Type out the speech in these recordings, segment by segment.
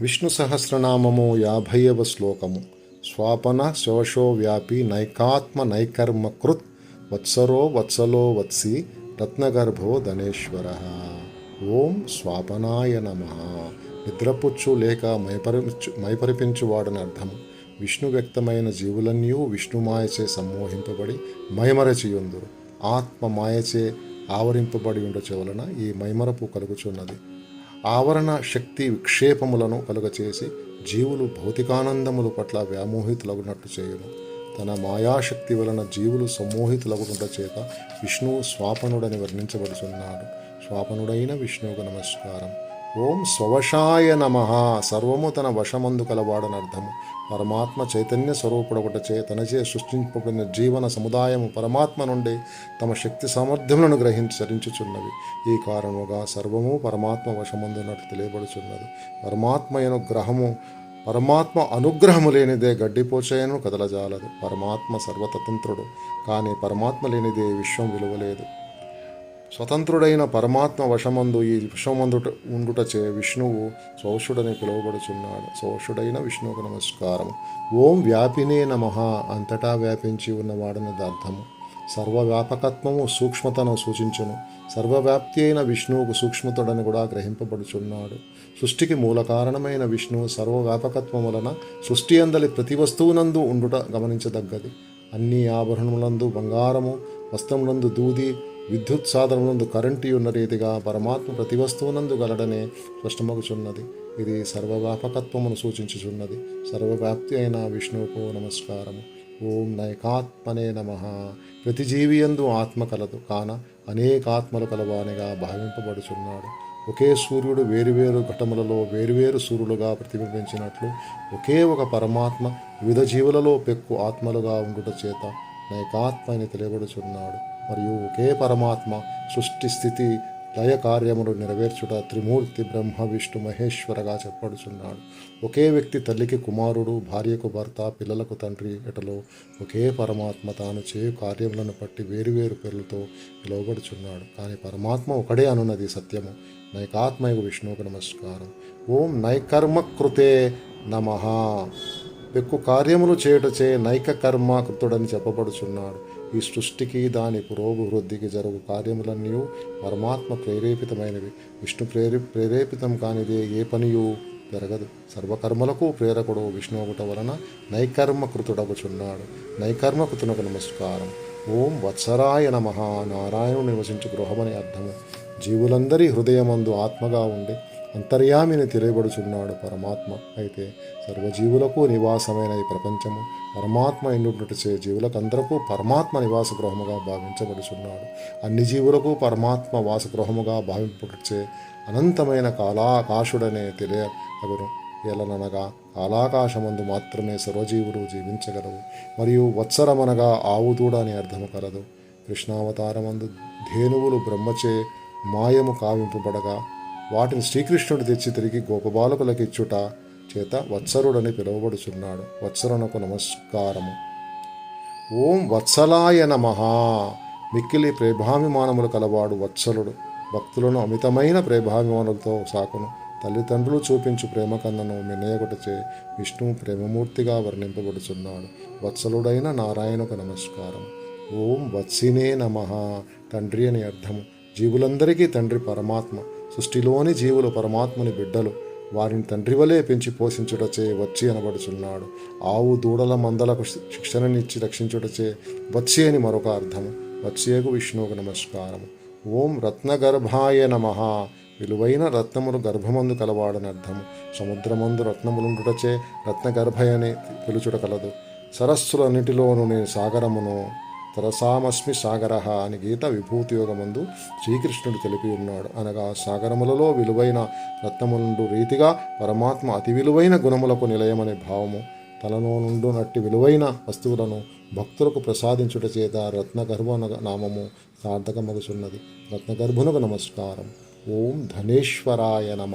విష్ణు సహస్రనామము యాభైవ శ్లోకము. స్వాపన శోషో వ్యాపి నైకాత్మ నైకర్మ కృత్ వత్సరో వత్సలో వత్సి రత్నగర్భో ధనేశ్వర. ఓం స్వాపనాయ నమ. నిద్రపుచ్చు లేక మైపరిపించు మైపరిపించువాడని అర్థం. విష్ణు వ్యక్తమైన జీవులన్నీ విష్ణుమాయచే సమ్మోహింపబడి మైమరచియుందురు. ఆత్మ మాయచే ఆవరింపబడి ఉండచే వలన ఈ మైమరపు కలుగుచున్నది. ఆవరణ శక్తి విక్షేపములను కలుగచేసి జీవులు భౌతికానందముల పట్ల వ్యామోహితులగునట్లు చేయును. తన మాయాశక్తి వలన జీవులు సమ్మోహితులగుట చేత విష్ణువు స్వాపనుడని వర్ణించబడుచున్నాడు. స్వాపనుడైన విష్ణువుకు నమస్కారం. ఓం స్వవశాయ నమ. సర్వము తన వశమందు కలవాడని అర్థము పరమాత్మ చైతన్య స్వరూపుడొకటచే తనచే సృష్టింపబడిన జీవన సముదాయము పరమాత్మ నుండి తమ శక్తి సామర్థ్యములను గ్రహించి చరించుచున్నవి. ఈ కారణముగా సర్వము పరమాత్మ వశమందున్నట్లు తెలియబడుచున్నది. పరమాత్మయను గ్రహము పరమాత్మ అనుగ్రహము లేనిదే గడ్డిపోచయను కదలజాలదు. పరమాత్మ సర్వతతంత్రుడు. కానీ పరమాత్మ లేనిదే విశ్వం విలువలేదు. స్వతంత్రుడైన పరమాత్మ వశమందు ఈ విశ్వమందుట ఉండుటచే విష్ణువు శోషుడని పిలువబడుచున్నాడు. శోషుడైన విష్ణువుకు నమస్కారం ఓం వ్యాపినే నమ అంతటా వ్యాపించి ఉన్నవాడనది అర్థము. సర్వవ్యాపకత్వము సూక్ష్మతను సూచించును. సర్వవ్యాప్తి అయిన విష్ణువుకు సూక్ష్మతుడని కూడా గ్రహింపబడుచున్నాడు. సృష్టికి మూల కారణమైన విష్ణువు సర్వవ్యాపకత్వం వలన సృష్టి అందలి ప్రతి వస్తువునందు ఉండుట గమనించదగ్గది. అన్ని ఆభరణములందు బంగారము వస్త్రములందు దూది విద్యుత్ సాధనమునందు కరెంటు ఉన్న రీతిగా పరమాత్మ ప్రతి వస్తువునందు గలడనే స్పష్టమగుచున్నది. ఇది సర్వవ్యాపకత్వమును సూచించుచున్నది. సర్వవ్యాప్తి అయిన విష్ణువుకు నమస్కారము. ఓం నైకాత్మనే నమ. ప్రతి జీవియందు ఆత్మ కలదు. కాన అనేకాత్మలు కలవానిగా భావింపబడుచున్నాడు. ఒకే సూర్యుడు వేరువేరు ఘటములలో వేరువేరు సూర్యులుగా ప్రతిబింబించినట్లు ఒకే ఒక పరమాత్మ వివిధ జీవులలో పెక్కు ఆత్మలుగా ఉండుట చేత నైకాత్మ అని తెలియబడుచున్నాడు. మరియు ఒకే పరమాత్మ సృష్టి స్థితి లయ కార్యములు నెరవేర్చుట త్రిమూర్తి బ్రహ్మ విష్ణు మహేశ్వరగా చెప్పడుచున్నాడు ఒకే వ్యక్తి తల్లికి కుమారుడు భార్యకు భర్త పిల్లలకు తండ్రి ఎటలో ఒకే పరమాత్మ తాను చేయు కార్యములను బట్టి వేరువేరు పేర్లతో పిలువబడుచున్నాడు. కానీ పరమాత్మ ఒకడే అనున్నది సత్యము. నైకాత్మయకు విష్ణువుకు నమస్కారం. ఓం నైకర్మ కృతే నమ. పెక్కు కార్యములు చేయుటచే నైక కర్మ కృతుడని చెప్పబడుచున్నాడు. ఈ సృష్టికి దాని పురోభివృద్ధికి జరుగు కార్యములన్నీ పరమాత్మ ప్రేరేపితమైనవి. విష్ణు ప్రేరే ప్రేరేపితం కానిదే ఏ పనియు జరగదు. సర్వకర్మలకు ప్రేరకుడు విష్ణువుట వలన నైకర్మ కృతుడవచున్నాడు నైకర్మ కృతునకు నమస్కారం. ఓం వత్సరాయ నమ. నారాయణుడు నివసించు గృహమని అర్థము. జీవులందరి హృదయమందు ఆత్మగా ఉండి అంతర్యామిని తెలియబడుచున్నాడు పరమాత్మ. అయితే సర్వజీవులకు నివాసమైన ఈ ప్రపంచము పరమాత్మ ఎండుటచే జీవులకందరకు పరమాత్మ నివాస గృహముగా భావించబడుచున్నాడు. అన్ని జీవులకు పరమాత్మ వాసగృహముగా భావింపుటచే అనంతమైన కాలాకాశుడనే తెలియగను ఏలననగా కాలాకాశమందు మాత్రమే సర్వజీవులు జీవించగలవు మరియు వత్సరమనగా ఆవుదూడ అని అర్థము కలదు. కృష్ణావతారమందు ధేనువులు బ్రహ్మచే మాయము కావింపబడగా వాటిని శ్రీకృష్ణుడు తెచ్చి తిరిగి గోపబాలకులకు ఇచ్చుట చేత వత్సరుడని పిలువబడుచున్నాడు. వత్సరునకు నమస్కారము. ఓం వత్సలాయ నమ. మిక్కిలి ప్రేమాభిమానములు కలవాడు వత్సలుడు. భక్తులను అమితమైన ప్రేభాభిమానులతో సాకును. తల్లిదండ్రులు చూపించు ప్రేమ కన్నను మినయగుటచే విష్ణువు ప్రేమమూర్తిగా వర్ణింపబడుచున్నాడు. వత్సలుడైన నారాయణకు నమస్కారం. ఓం వత్సినే నమ. తండ్రి అని అర్థము. జీవులందరికీ తండ్రి పరమాత్మ. సృష్టిలోని జీవులు పరమాత్మని బిడ్డలు. వారిని తండ్రి వలె పెంచి పోషించుటచే వచ్చి అనబడుచున్నాడు. ఆవు దూడల మందలకు శిక్షణనిచ్చి రక్షించుటచే వచ్చి అని మరొక అర్థము. వచ్చేకు విష్ణువుకు నమస్కారము. ఓం రత్నగర్భాయ నమ. విలువైన రత్నములు గర్భమందు కలవాడని అర్థము. సముద్రమందు రత్నములుండుటచే రత్నగర్భయని పిలుచుట కలదు. సరస్సులన్నిటిలోనూ నేను సాగరమును తరసామస్మి సాగర అని గీత విభూతి యోగమందు శ్రీకృష్ణుడు తెలిపి ఉన్నాడు. అనగా సాగరములలో విలువైన రత్నములుండు రీతిగా పరమాత్మ అతి విలువైన గుణములకు నిలయమనే భావము. తలలో నుండు నట్టి విలువైన వస్తువులను భక్తులకు ప్రసాదించుట చేత రత్నగర్భ నామము సార్థకమగుచున్నది. రత్నగర్భునకు నమస్కారం. ఓం ధనేశ్వరాయ నమ.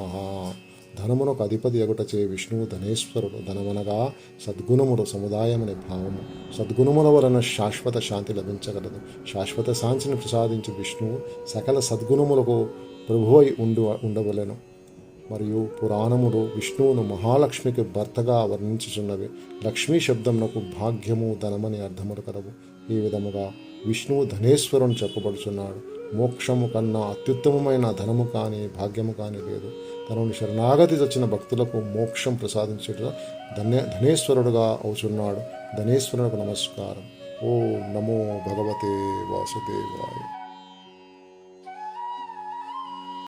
ధనమునకు అధిపతి ఎగుటచే విష్ణువు ధనేశ్వరుడు. ధనమనగా సద్గుణముడు సముదాయమనే భావము. సద్గుణముల వలన శాశ్వత శాంతి లభించగలదు. శాశ్వత శాంతిని ప్రసాదించు విష్ణువు సకల సద్గుణములకు ప్రభువై ఉండు ఉండవలెను. మరియు పురాణములు విష్ణువును మహాలక్ష్మికి భర్తగా వర్ణించుచున్నవి. లక్ష్మీ శబ్దమునకు భాగ్యము ధనమని అర్థములు కలవు. ఈ విధముగా విష్ణువు ధనేశ్వరుని చెప్పబడుచున్నాడు. మోక్షము కన్నా అత్యుత్తమమైన ధనము కానీ భాగ్యము కానీ లేదు. తనను శరణాగతి వచ్చిన భక్తులకు మోక్షం ప్రసాదించేట ధన్య ధనేశ్వరుడుగా అవుచున్నాడు. ధనేశ్వరునికి నమస్కారం. ఓ నమో భగవతే వాసుదేవాయ.